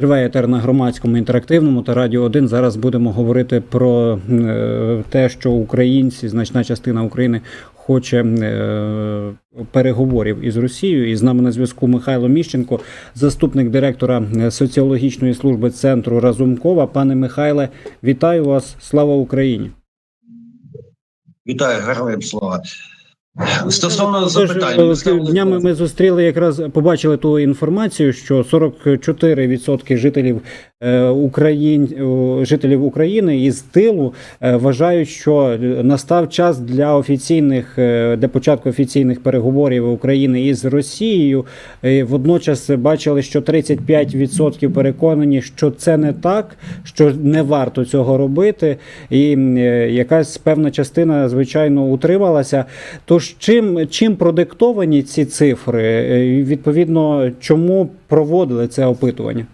Триває етер на громадському інтерактивному та радіо 1. Зараз будемо говорити про е, те, що українці, значна частина України хоче е, переговорів із Росією. І з нами на зв'язку Михайло Міщенко, заступник директора соціологічної служби центру Разумкова. Пане Михайле, вітаю вас! Слава Україні! Вітаю, героям слава. Стосовно запитань, е, днями ми зустріли якраз побачили ту інформацію, що 44% жителів Україн, е, жителів України із тилу е, вважають, що настав час для офіційних е, для початку офіційних переговорів України із Росією. Е, Водночас бачили, що 35% переконані, що це не так, що не варто цього робити, і е, якась певна частина, звичайно, утрималася. Тож чим, чим продиктовані ці цифри? Е, Відповідно, чому проводили це опитування?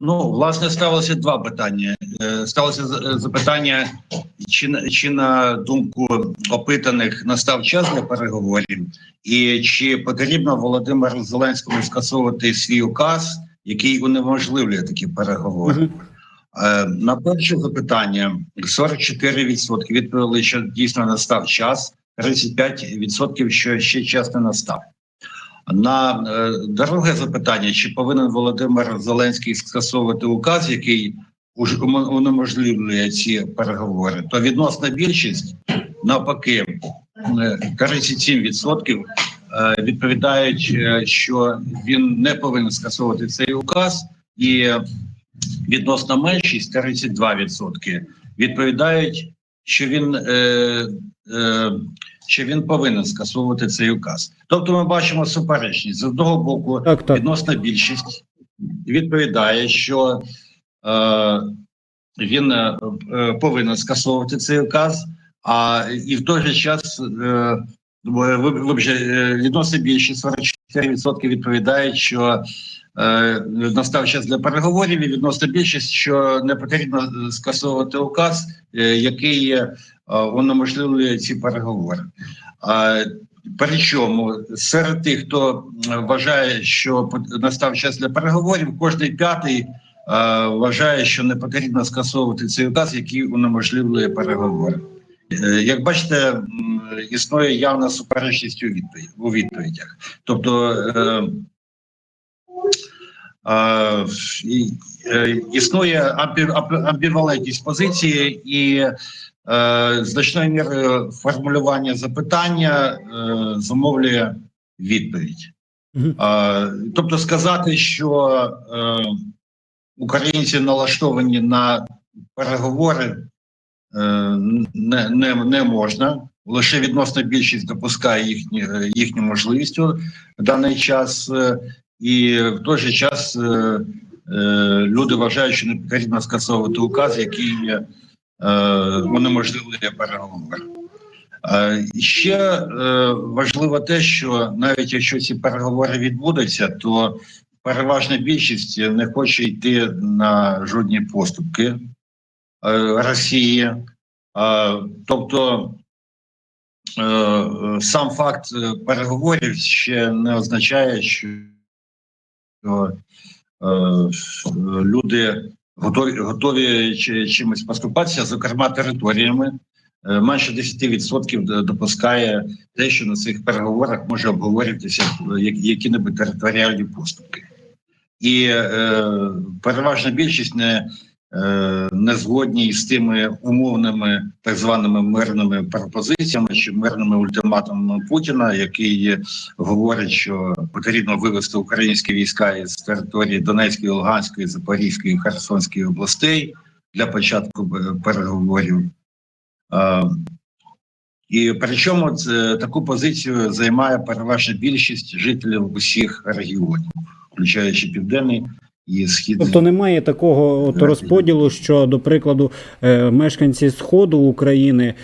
Ну, власне, сталося два питання. Е, Сталося запитання, чи, чи на думку опитаних настав час для переговорів, і чи потрібно Володимиру Зеленському скасовувати свій указ, який унеможливлює такі переговори. Е, На перше запитання 44% відповіли, що дійсно настав час, 35% що ще час не настав. На е, друге запитання: чи повинен Володимир Зеленський скасовувати указ, який унеможливлює ці переговори, то відносна більшість навпаки е, 37% е, відповідають, е, що він не повинен скасовувати цей указ, і відносна меншість 32% відповідають, що він е, е, що він повинен скасовувати цей указ. Тобто, ми бачимо суперечність з одного боку, Так, так. відносна більшість відповідає, що е, він е, е, повинен скасовувати цей указ, а і в той же час е, е, відносна більшість 44% відповідають, що е, настав час для переговорів, і відносна більшість, що не потрібно скасовувати указ, е, який унеможливлює ці переговори. Причому серед тих, хто вважає, що настав час для переговорів, кожний п'ятий е, вважає, що не потрібно скасовувати цей указ, який унеможливлює переговори. Е, Як бачите, існує явна суперечність у відповідь у відповідях. Тобто е, е, е, існує амбі- амбі- амбівалентність позиції і е, значною мірою формулювання запитання е, замовлює відповідь. Е, тобто сказати, що е, українці налаштовані на переговори е, не, не, не можна. Лише відносна більшість допускає їхні, е, їхню можливість у даний час, е, і в той же час е, е, люди вважають, що не потрібно скасовувати указ, який е, унеможливлює переговори. Е, Ще е, важливо те, що навіть якщо ці переговори відбудуться, то переважна більшість не хоче йти на жодні поступки е, Росії. Е, Тобто е, е, сам факт е, переговорів ще не означає, що е, люди готові, готові чимось поступатися, зокрема територіями. Менше 10% допускає те, що на цих переговорах може обговорюватися е, як- які-небудь територіальні поступки. І е, переважна більшість не, не згодні з тими умовними так званими мирними пропозиціями чи мирними ультиматумами Путіна, який говорить, що потрібно вивести українські війська із території Донецької, Луганської, Запорізької, Херсонської областей для початку е, переговорів. Е, І причому це, таку позицію займає переважна більшість жителів усіх регіонів, включаючи південний і східний. Тобто немає такого от розподілу, що, до прикладу, е, мешканці сходу України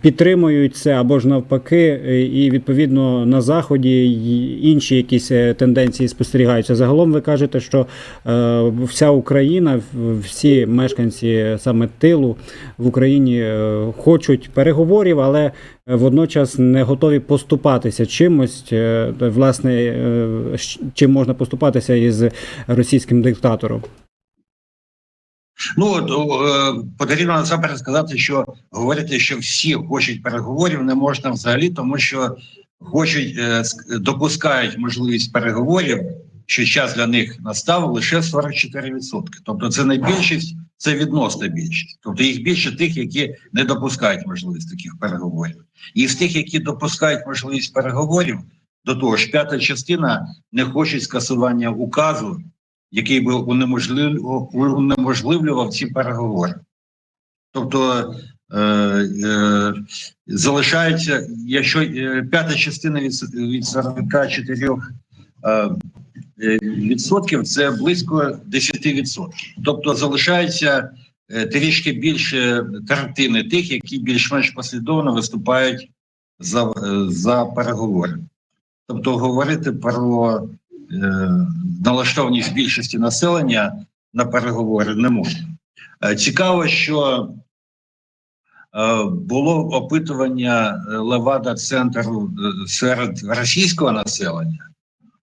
підтримують це або ж навпаки, е, і відповідно на заході інші якісь е, тенденції спостерігаються. Загалом ви кажете, що е, вся Україна, всі мешканці саме тилу в Україні е, хочуть переговорів, але е, водночас не готові поступатися чимось. е, Власне, е, чим можна поступатися із російським диктатором. Ну от, о, е, потрібно насамперед сказати, що говорити, що всі хочуть переговорів, не можна взагалі, тому що хочуть е, допускають можливість переговорів, що час для них настав лише 44%. Тобто, це не більшість, це відносна більшість. Тобто їх більше тих, які не допускають можливість таких переговорів. І з тих, які допускають можливість переговорів, до того ж, п'ята частина не хоче скасування указу який би унеможлив, унеможливлював ці переговори. Тобто е, е, залишається, якщо е, п'ята частина від, від 44 е, е, відсотків, це близько 10 відсотків. Тобто залишається е, трішки більше третини тих, які більш-менш послідовно виступають за, за переговори. Тобто говорити про налаштованість більшості населення на переговори не можна. Е, Цікаво, що е, було опитування е, Левада центру серед російського населення.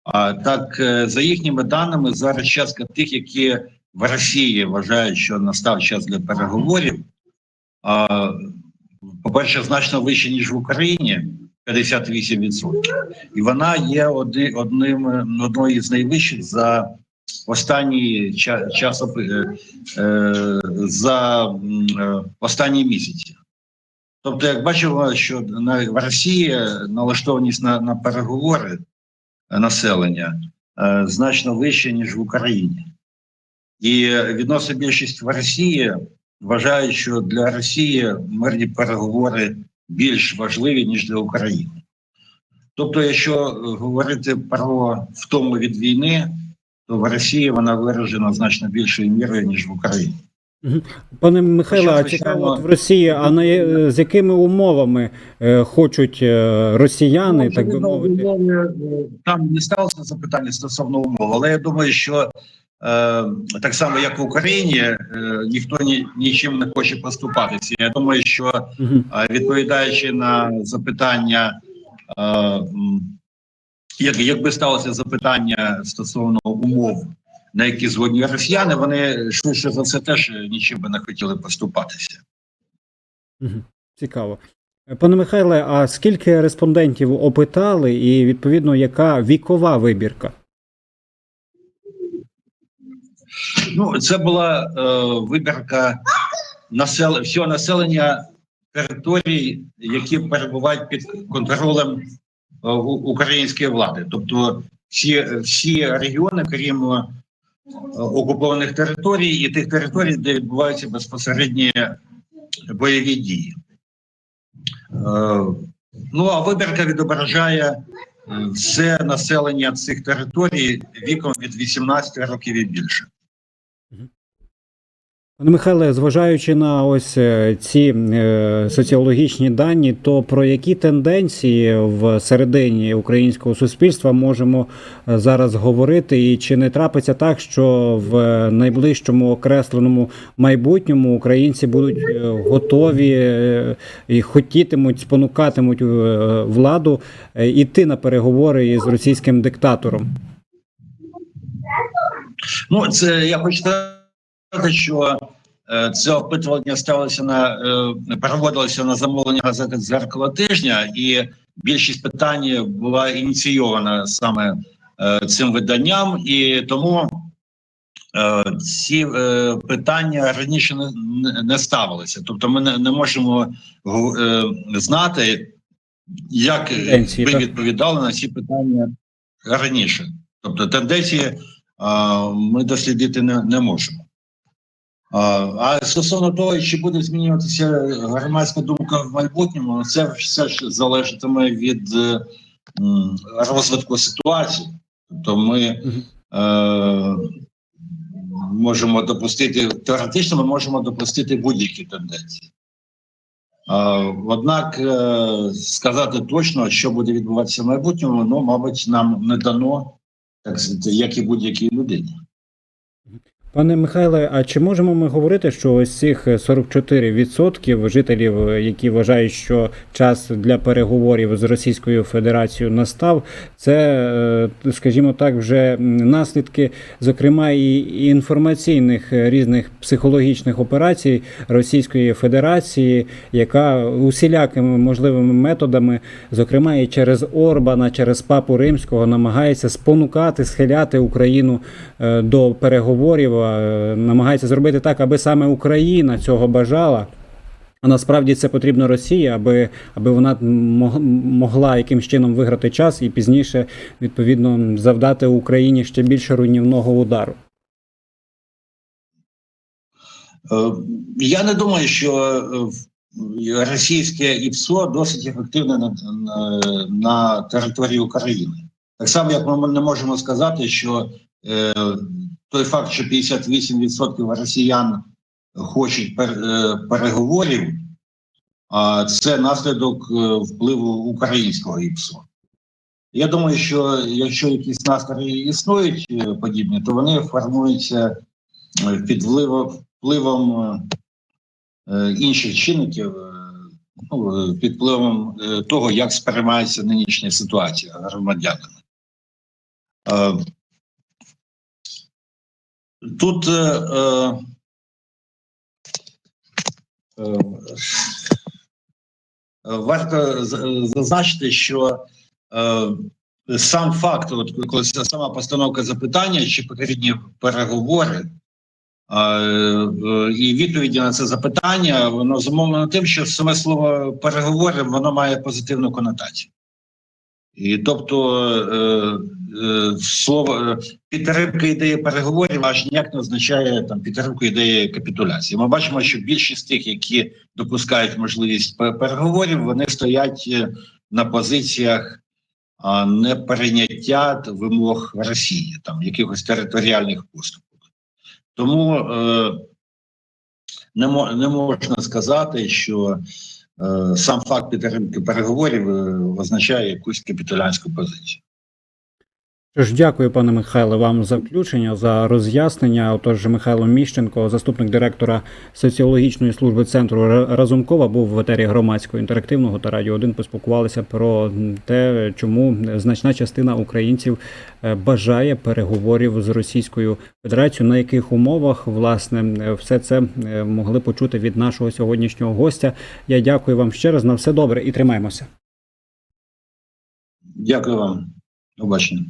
А так, за їхніми даними, зараз частка тих, які в Росії вважають, що настав час для переговорів. По-перше, значно вище, ніж в Україні 58%. І вона є оди- одним е, одною з найвищих за останній ча- час е, е, за е, останні місяці. Тобто, як бачимо, що на в Росії налаштованість на, на переговори е, населення е, значно вища, ніж в Україні. І відносно більшість в Росії вважають, що для Росії мирні переговори більш важливі, ніж для України. Тобто, якщо е, говорити про втому від війни, то в Росії вона виражена значно більшою мірою, ніж в Україні. Пане Михайло, а цікаво, от в Росії, а на, з якими умовами е, хочуть е, росіяни, Ну, так би мовити? умови, е, Там не сталося запитання стосовно умов, але я думаю, що так само, як в Україні, е, ніхто ні, нічим не хоче поступатися. Я думаю, що відповідаючи на запитання, е, як, якби сталося запитання стосовно умов, на які згодні росіяни, вони швидше за все теж нічим би не хотіли поступатися. Цікаво. Е, Пане Михайле, а скільки респондентів опитали, і відповідно яка вікова вибірка? Ну, це була е, вибірка насел... всього населення територій, які перебувають під контролем е, української влади. Тобто всі, всі регіони, крім е, окупованих територій і тих територій, де відбуваються безпосередні бойові дії. Е, ну а вибірка відображає е, все населення цих територій віком від 18 років і більше. Пане Михайле, зважаючи на ось е, ці е, соціологічні дані, то про які тенденції в середині українського суспільства можемо е, зараз говорити, і чи не трапиться так, що в найближчому окресленому майбутньому українці будуть готові і хотітимуть, спонукатимуть владу іти на переговори із російським диктатором? Ну, це я хочу що е, це опитування сталося на е, переводилося на замовлення газети дзеркало тижня, і більшість питань була ініційована саме е, цим виданням, і тому е, ці питання раніше не, ставилися. Тобто, ми не, можемо знати, як ви відповідали на ці питання раніше. Тобто тенденції ми дослідити не, не можемо. А, стосовно того, чи буде змінюватися громадська думка в майбутньому, ну, це все ж залежатиме від е, розвитку ситуації. Тобто ми е, можемо допустити, теоретично ми можемо допустити будь-які тенденції. Однак е, сказати точно, що буде відбуватися в майбутньому, ну, мабуть, нам не дано, так як і будь-якій людині. Пане Михайле, а чи можемо ми говорити, що ось цих 44% жителів, е, які вважають, що час для переговорів з Російською Федерацією настав, це, е, скажімо так, вже наслідки, зокрема, і інформаційних е, різних психологічних операцій Російської Федерації, яка усілякими можливими методами, зокрема і через Орбана, через Папу Римського, намагається спонукати, схиляти Україну е, до переговорів, е, намагається зробити так, аби саме Україна цього бажала. А насправді це потрібно Росії, аби, аби вона могла якимсь чином виграти час і пізніше, відповідно, завдати Україні ще більше руйнівного удару. Е, Я не думаю, що е, російське ІПСО досить ефективне на, на, на території України. Так само, як ми не можемо сказати, що той факт, що 58% росіян хочуть е, переговорів, це наслідок е, впливу українського ІПСО. Я думаю, що якщо якісь настрої існують е, подібні, то вони формуються е, під впливом, інших чинників, ну, під впливом того, як сприймається нинішня ситуація громадянами. Тут е, е, е, варто зазначити, що е, сам факт, от коли сама постановка запитання, чи потрібні переговори, е, і відповіді на це запитання, воно зумовлено тим, що саме слово переговори воно має позитивну конотацію. І тобто е, е, слово е, підтримка ідеї переговорів аж ніяк не означає там підтримку ідеї капітуляції. Ми бачимо, що більшість тих, які допускають можливість переговорів, вони стоять на позиціях а, неприйняття вимог Росії, там якихось територіальних поступок. Тому не, можна сказати, що сам факт підтримки переговорів е, означає якусь капітулянську позицію. Що ж, дякую, пане Михайле, вам за включення, за роз'яснення. Отож, Михайло Міщенко, заступник директора соціологічної служби центру Разумкова, був в етері громадського інтерактивного та радіо 1 Поспілкувалися про те, чому значна частина українців е, бажає переговорів з Російською Федерацією, на яких умовах власне все це е, могли почути від нашого сьогоднішнього гостя. Я дякую вам ще раз на все добре і тримаємося. Дякую вам. Побачення.